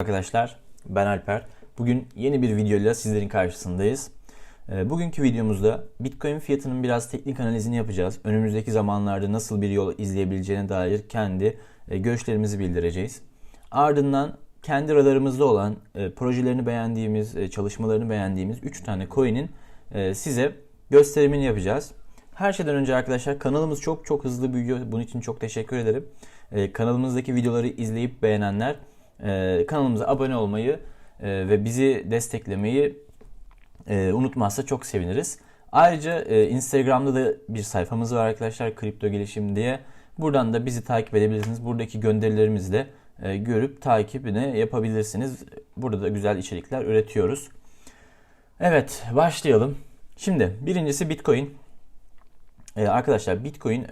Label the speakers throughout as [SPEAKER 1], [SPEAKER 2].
[SPEAKER 1] Arkadaşlar ben Alper. Bugün yeni bir videoyla sizlerin karşısındayız. Ee, Bugünkü videomuzda Bitcoin fiyatının biraz teknik analizini yapacağız. Önümüzdeki zamanlarda nasıl bir yol izleyebileceğine dair kendi e, görüşlerimizi bildireceğiz. Ardından kendi radarımızda olan e, projelerini beğendiğimiz, e, çalışmalarını beğendiğimiz 3 tane coin'in size gösterimini yapacağız. Her şeyden önce arkadaşlar kanalımız çok çok hızlı büyüyor. Bunun için çok teşekkür ederim. Kanalımızdaki videoları izleyip beğenenler e, kanalımıza abone olmayı e, ve bizi desteklemeyi e, unutmazsa çok seviniriz. Ayrıca e, Instagram'da da bir sayfamız var arkadaşlar kripto gelişim diye. Buradan da bizi takip edebilirsiniz. Buradaki gönderilerimizi de görüp takibini yapabilirsiniz. Burada da güzel içerikler üretiyoruz. Evet başlayalım. Şimdi birincisi Bitcoin. Ee, arkadaşlar Bitcoin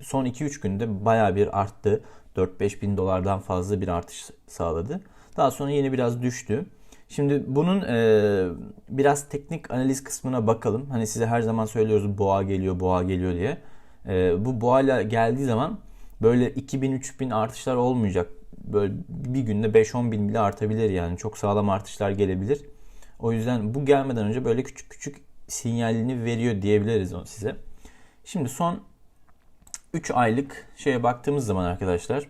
[SPEAKER 1] son 2-3 günde baya bir arttı. 4-5 bin dolardan fazla bir artış sağladı. Daha sonra yine biraz düştü. Şimdi bunun e, biraz teknik analiz kısmına bakalım. Hani size her zaman söylüyoruz boğa geliyor, boğa geliyor diye. E, bu boğayla geldiği zaman böyle 2000-3000 artışlar olmayacak. Böyle bir günde 5-10 bin bile artabilir yani. Çok sağlam artışlar gelebilir. O yüzden bu gelmeden önce böyle küçük küçük sinyalini veriyor diyebiliriz size. Şimdi son 3 aylık şeye baktığımız zaman arkadaşlar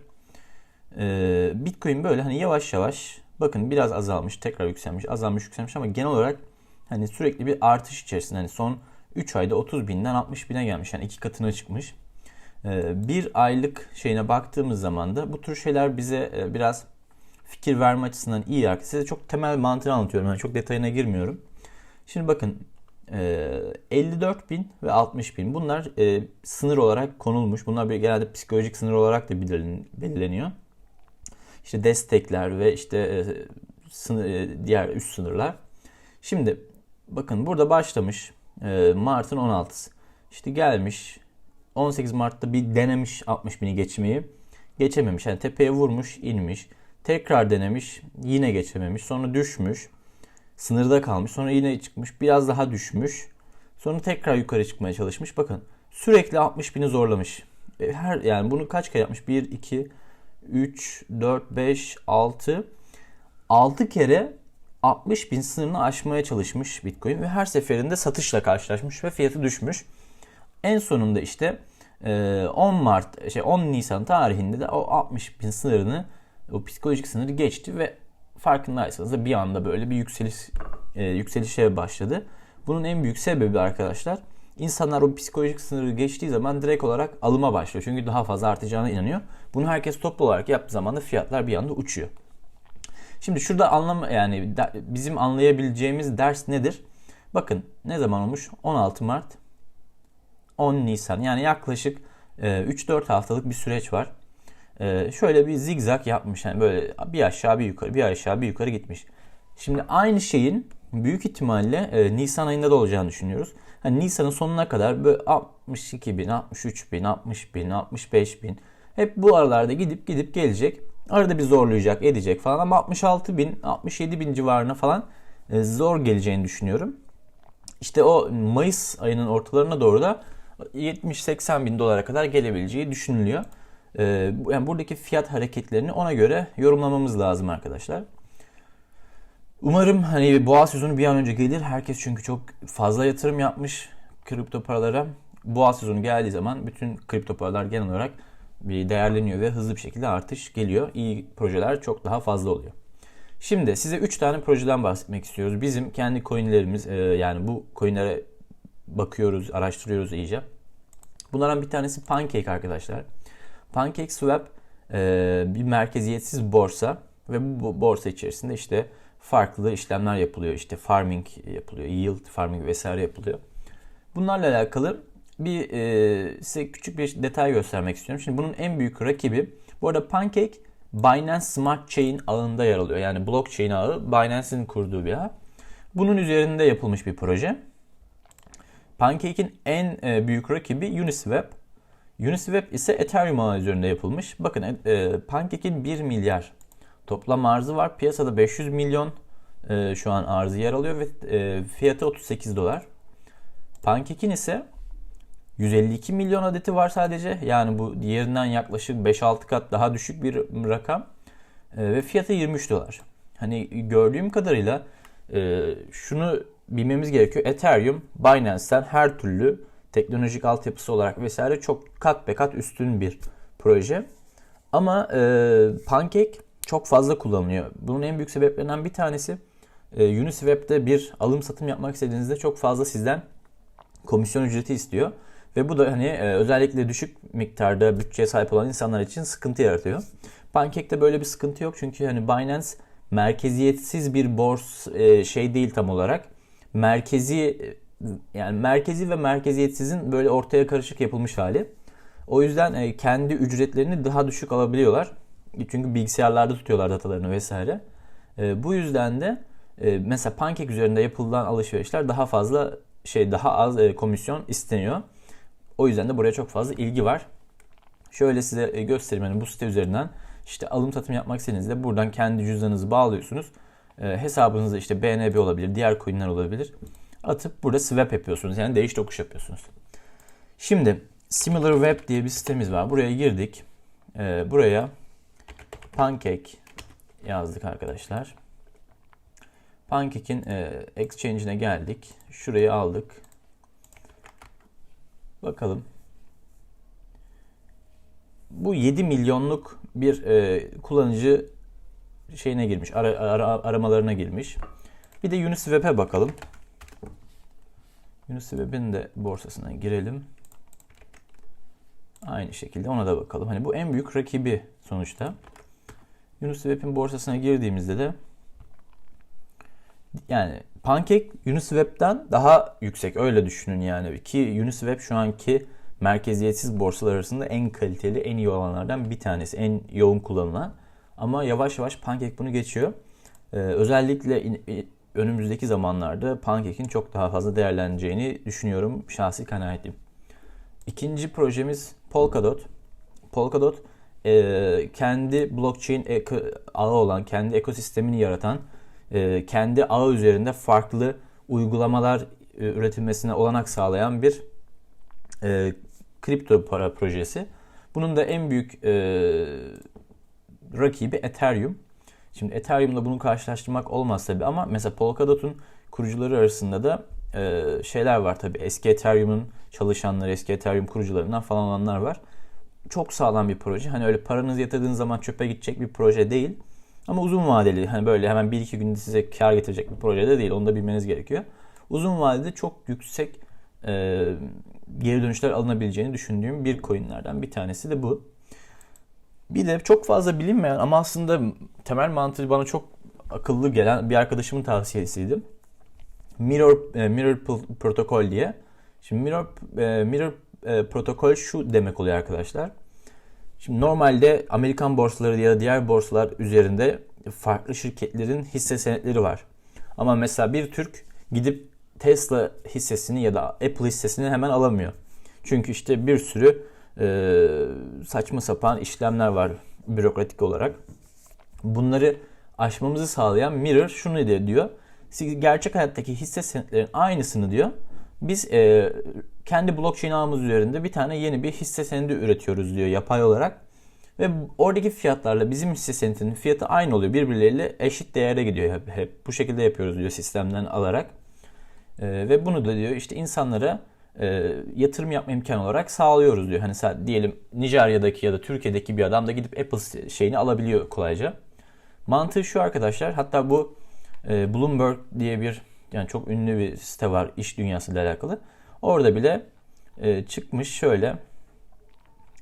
[SPEAKER 1] e, Bitcoin böyle hani yavaş yavaş bakın biraz azalmış tekrar yükselmiş azalmış yükselmiş ama genel olarak hani sürekli bir artış içerisinde hani son 3 ayda 30 binden 60 bine gelmiş yani iki katına çıkmış. E, bir aylık şeyine baktığımız zaman da bu tür şeyler bize e, biraz fikir verme açısından iyi. Size çok temel mantığını anlatıyorum. Yani çok detayına girmiyorum. Şimdi bakın 54 bin ve 60 bin bunlar e, sınır olarak konulmuş. Bunlar bir genelde psikolojik sınır olarak da belirleniyor. İşte destekler ve işte e, sınır, e, diğer üst sınırlar. Şimdi bakın burada başlamış e, Mart'ın 16'sı. İşte gelmiş 18 Mart'ta bir denemiş 60 bini geçmeyi. Geçememiş. Yani tepeye vurmuş, inmiş. Tekrar denemiş, yine geçememiş. Sonra düşmüş sınırda kalmış. Sonra yine çıkmış. Biraz daha düşmüş. Sonra tekrar yukarı çıkmaya çalışmış. Bakın sürekli 60 bini zorlamış. E, her yani bunu kaç kere yapmış? 1, 2, 3, 4, 5, 6. 6 kere 60 bin sınırını aşmaya çalışmış Bitcoin ve her seferinde satışla karşılaşmış ve fiyatı düşmüş. En sonunda işte 10 Mart, şey 10 Nisan tarihinde de o 60 bin sınırını, o psikolojik sınırı geçti ve farkındaysanız da bir anda böyle bir yükseliş e, yükselişe başladı. Bunun en büyük sebebi arkadaşlar insanlar o psikolojik sınırı geçtiği zaman direkt olarak alıma başlıyor. Çünkü daha fazla artacağına inanıyor. Bunu herkes toplu olarak yaptığı zaman da fiyatlar bir anda uçuyor. Şimdi şurada anlam yani bizim anlayabileceğimiz ders nedir? Bakın ne zaman olmuş? 16 Mart 10 Nisan yani yaklaşık 3-4 e, haftalık bir süreç var. Ee, şöyle bir zigzag yapmış. Yani böyle bir aşağı bir yukarı bir aşağı bir yukarı gitmiş. Şimdi aynı şeyin büyük ihtimalle e, Nisan ayında da olacağını düşünüyoruz. Hani Nisan'ın sonuna kadar böyle 62 bin, 63 bin, 60 bin, 65 bin hep bu aralarda gidip gidip gelecek. Arada bir zorlayacak, edecek falan ama 66 bin, 67 bin civarına falan e, zor geleceğini düşünüyorum. İşte o Mayıs ayının ortalarına doğru da 70-80 bin dolara kadar gelebileceği düşünülüyor. Ee, yani buradaki fiyat hareketlerini ona göre yorumlamamız lazım arkadaşlar. Umarım hani boğa sezonu bir an önce gelir. Herkes çünkü çok fazla yatırım yapmış kripto paralara. Boğa sezonu geldiği zaman bütün kripto paralar genel olarak bir değerleniyor ve hızlı bir şekilde artış geliyor. İyi projeler çok daha fazla oluyor. Şimdi size 3 tane projeden bahsetmek istiyoruz. Bizim kendi coinlerimiz e, yani bu coinlere bakıyoruz, araştırıyoruz iyice. Bunlardan bir tanesi Pancake arkadaşlar. PancakeSwap e, bir merkeziyetsiz borsa ve bu borsa içerisinde işte farklı işlemler yapılıyor. İşte farming yapılıyor, yield farming vesaire yapılıyor. Bunlarla alakalı bir e, size küçük bir detay göstermek istiyorum. Şimdi bunun en büyük rakibi bu arada Pancake Binance Smart Chain ağında yer alıyor. Yani blockchain ağı Binance'in kurduğu bir ağ. Bunun üzerinde yapılmış bir proje. Pancake'in en e, büyük rakibi Uniswap. Uniswap ise Ethereum ağı üzerinde yapılmış. Bakın e, Pancake'in 1 milyar toplam arzı var. Piyasada 500 milyon e, şu an arzı yer alıyor ve e, fiyatı 38 dolar. Pancake'in ise 152 milyon adeti var sadece. Yani bu diğerinden yaklaşık 5-6 kat daha düşük bir rakam. E, ve fiyatı 23 dolar. Hani gördüğüm kadarıyla e, şunu bilmemiz gerekiyor. Ethereum Binance'ten her türlü teknolojik altyapısı olarak vesaire çok kat be kat üstün bir proje. Ama e, Pancake çok fazla kullanılıyor. Bunun en büyük sebeplerinden bir tanesi e, Uniswap'te bir alım satım yapmak istediğinizde çok fazla sizden komisyon ücreti istiyor. Ve bu da hani e, özellikle düşük miktarda bütçeye sahip olan insanlar için sıkıntı yaratıyor. Pancake'de böyle bir sıkıntı yok çünkü hani Binance merkeziyetsiz bir bors e, şey değil tam olarak. Merkezi yani merkezi ve merkeziyetsizin böyle ortaya karışık yapılmış hali. O yüzden e, kendi ücretlerini daha düşük alabiliyorlar. Çünkü bilgisayarlarda tutuyorlar datalarını vesaire. E, bu yüzden de e, mesela Pancake üzerinde yapılan alışverişler daha fazla şey daha az komisyon isteniyor. O yüzden de buraya çok fazla ilgi var. Şöyle size e, göstereyim yani bu site üzerinden işte alım satım yapmak istediğinizde buradan kendi cüzdanınızı bağlıyorsunuz. E, hesabınızda işte BNB olabilir, diğer coinler olabilir. Atıp burada swap yapıyorsunuz. Yani değiş tokuş yapıyorsunuz. Şimdi Similar Web diye bir sitemiz var. Buraya girdik. E, buraya Pancake yazdık arkadaşlar. Pancake'in e, exchange'ine geldik. Şurayı aldık. Bakalım. Bu 7 milyonluk bir e, kullanıcı şeyine girmiş, ara, ara, aramalarına girmiş. Bir de Uniswap'e bakalım. Uniswap'in de borsasına girelim. Aynı şekilde ona da bakalım. Hani bu en büyük rakibi sonuçta. Uniswap'in borsasına girdiğimizde de yani Pancake Uniswap'ten daha yüksek öyle düşünün yani ki Uniswap şu anki merkeziyetsiz borsalar arasında en kaliteli, en iyi olanlardan bir tanesi, en yoğun kullanılan. Ama yavaş yavaş Pancake bunu geçiyor. Ee, özellikle önümüzdeki zamanlarda Pancake'in çok daha fazla değerleneceğini düşünüyorum. Şahsi kanaatim. İkinci projemiz Polkadot. Polkadot e, kendi blockchain ağı olan, kendi ekosistemini yaratan e, kendi ağı üzerinde farklı uygulamalar e, üretilmesine olanak sağlayan bir e, kripto para projesi. Bunun da en büyük e, rakibi Ethereum. Şimdi Ethereum'la bunu karşılaştırmak olmaz tabi ama mesela Polkadot'un kurucuları arasında da e, şeyler var tabi. Eski Ethereum'un çalışanları, eski Ethereum kurucularından falan olanlar var. Çok sağlam bir proje. Hani öyle paranızı yatırdığınız zaman çöpe gidecek bir proje değil. Ama uzun vadeli hani böyle hemen 1-2 günde size kar getirecek bir proje de değil. Onu da bilmeniz gerekiyor. Uzun vadede çok yüksek e, geri dönüşler alınabileceğini düşündüğüm bir coinlerden bir tanesi de bu. Bir de çok fazla bilinmeyen ama aslında temel mantığı bana çok akıllı gelen bir arkadaşımın tavsiyesiydi. Mirror e, Mirror protokol diye. Şimdi Mirror e, Mirror e, protokol şu demek oluyor arkadaşlar. Şimdi normalde Amerikan borsaları ya da diğer borsalar üzerinde farklı şirketlerin hisse senetleri var. Ama mesela bir Türk gidip Tesla hissesini ya da Apple hissesini hemen alamıyor. Çünkü işte bir sürü e, saçma sapan işlemler var bürokratik olarak. Bunları aşmamızı sağlayan Mirror şunu diyor. Gerçek hayattaki hisse senetlerin aynısını diyor. Biz e, kendi blockchain ağımız üzerinde bir tane yeni bir hisse senedi üretiyoruz diyor yapay olarak. Ve oradaki fiyatlarla bizim hisse senedinin fiyatı aynı oluyor. Birbirleriyle eşit değere gidiyor hep. hep. Bu şekilde yapıyoruz diyor sistemden alarak. E, ve bunu da diyor işte insanlara e, yatırım yapma imkanı olarak sağlıyoruz diyor. Hani diyelim Nijerya'daki ya da Türkiye'deki bir adam da gidip Apple şeyini alabiliyor kolayca. Mantığı şu arkadaşlar. Hatta bu e, Bloomberg diye bir yani çok ünlü bir site var iş dünyası ile alakalı. Orada bile e, çıkmış şöyle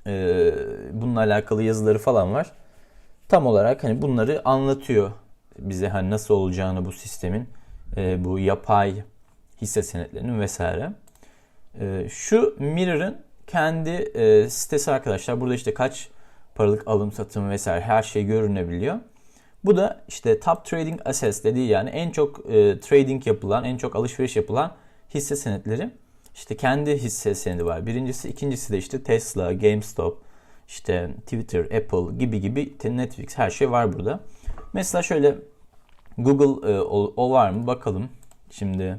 [SPEAKER 1] e, bununla alakalı yazıları falan var. Tam olarak hani bunları anlatıyor bize hani nasıl olacağını bu sistemin e, bu yapay hisse senetlerinin vesaire. E, şu Mirror'ın kendi e, sitesi arkadaşlar. Burada işte kaç paralık alım satım vesaire her şey görünebiliyor. Bu da işte top trading assets dediği yani en çok e, trading yapılan, en çok alışveriş yapılan hisse senetleri. İşte kendi hisse senedi var. Birincisi, ikincisi de işte Tesla, GameStop, işte Twitter, Apple gibi gibi Netflix her şey var burada. Mesela şöyle Google e, o, o var mı bakalım. Şimdi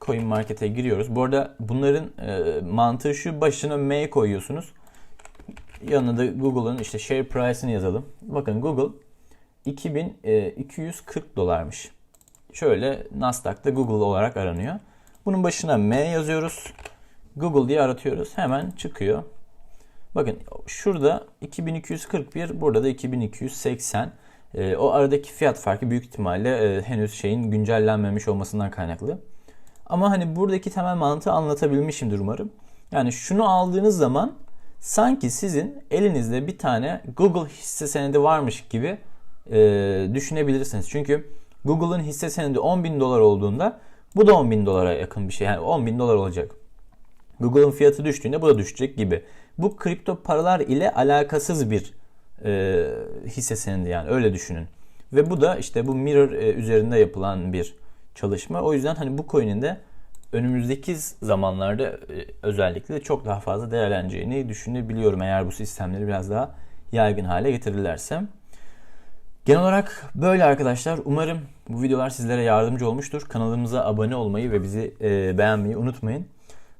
[SPEAKER 1] Coin Market'e giriyoruz. Bu arada bunların e, mantığı şu başına M koyuyorsunuz. Yanına da Google'ın işte share price'ını yazalım. Bakın Google 2240 dolarmış. Şöyle Nasdaq'ta Google olarak aranıyor. Bunun başına M yazıyoruz. Google diye aratıyoruz. Hemen çıkıyor. Bakın şurada 2241, burada da 2280. Ee, o aradaki fiyat farkı büyük ihtimalle e, henüz şeyin güncellenmemiş olmasından kaynaklı. Ama hani buradaki temel mantığı anlatabilmişimdir umarım. Yani şunu aldığınız zaman sanki sizin elinizde bir tane Google hisse senedi varmış gibi e, düşünebilirsiniz. Çünkü Google'ın hisse senedi 10 bin dolar olduğunda bu da 10 bin dolara yakın bir şey. Yani 10 bin dolar olacak. Google'ın fiyatı düştüğünde bu da düşecek gibi. Bu kripto paralar ile alakasız bir e, hisse senedi yani öyle düşünün. Ve bu da işte bu Mirror e, üzerinde yapılan bir çalışma. O yüzden hani bu coin'in de önümüzdeki zamanlarda e, özellikle çok daha fazla değerleneceğini düşünebiliyorum eğer bu sistemleri biraz daha yaygın hale getirirlerse. Genel olarak böyle arkadaşlar. Umarım bu videolar sizlere yardımcı olmuştur. Kanalımıza abone olmayı ve bizi e, beğenmeyi unutmayın.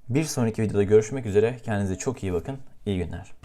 [SPEAKER 1] Bir sonraki videoda görüşmek üzere. Kendinize çok iyi bakın. İyi günler.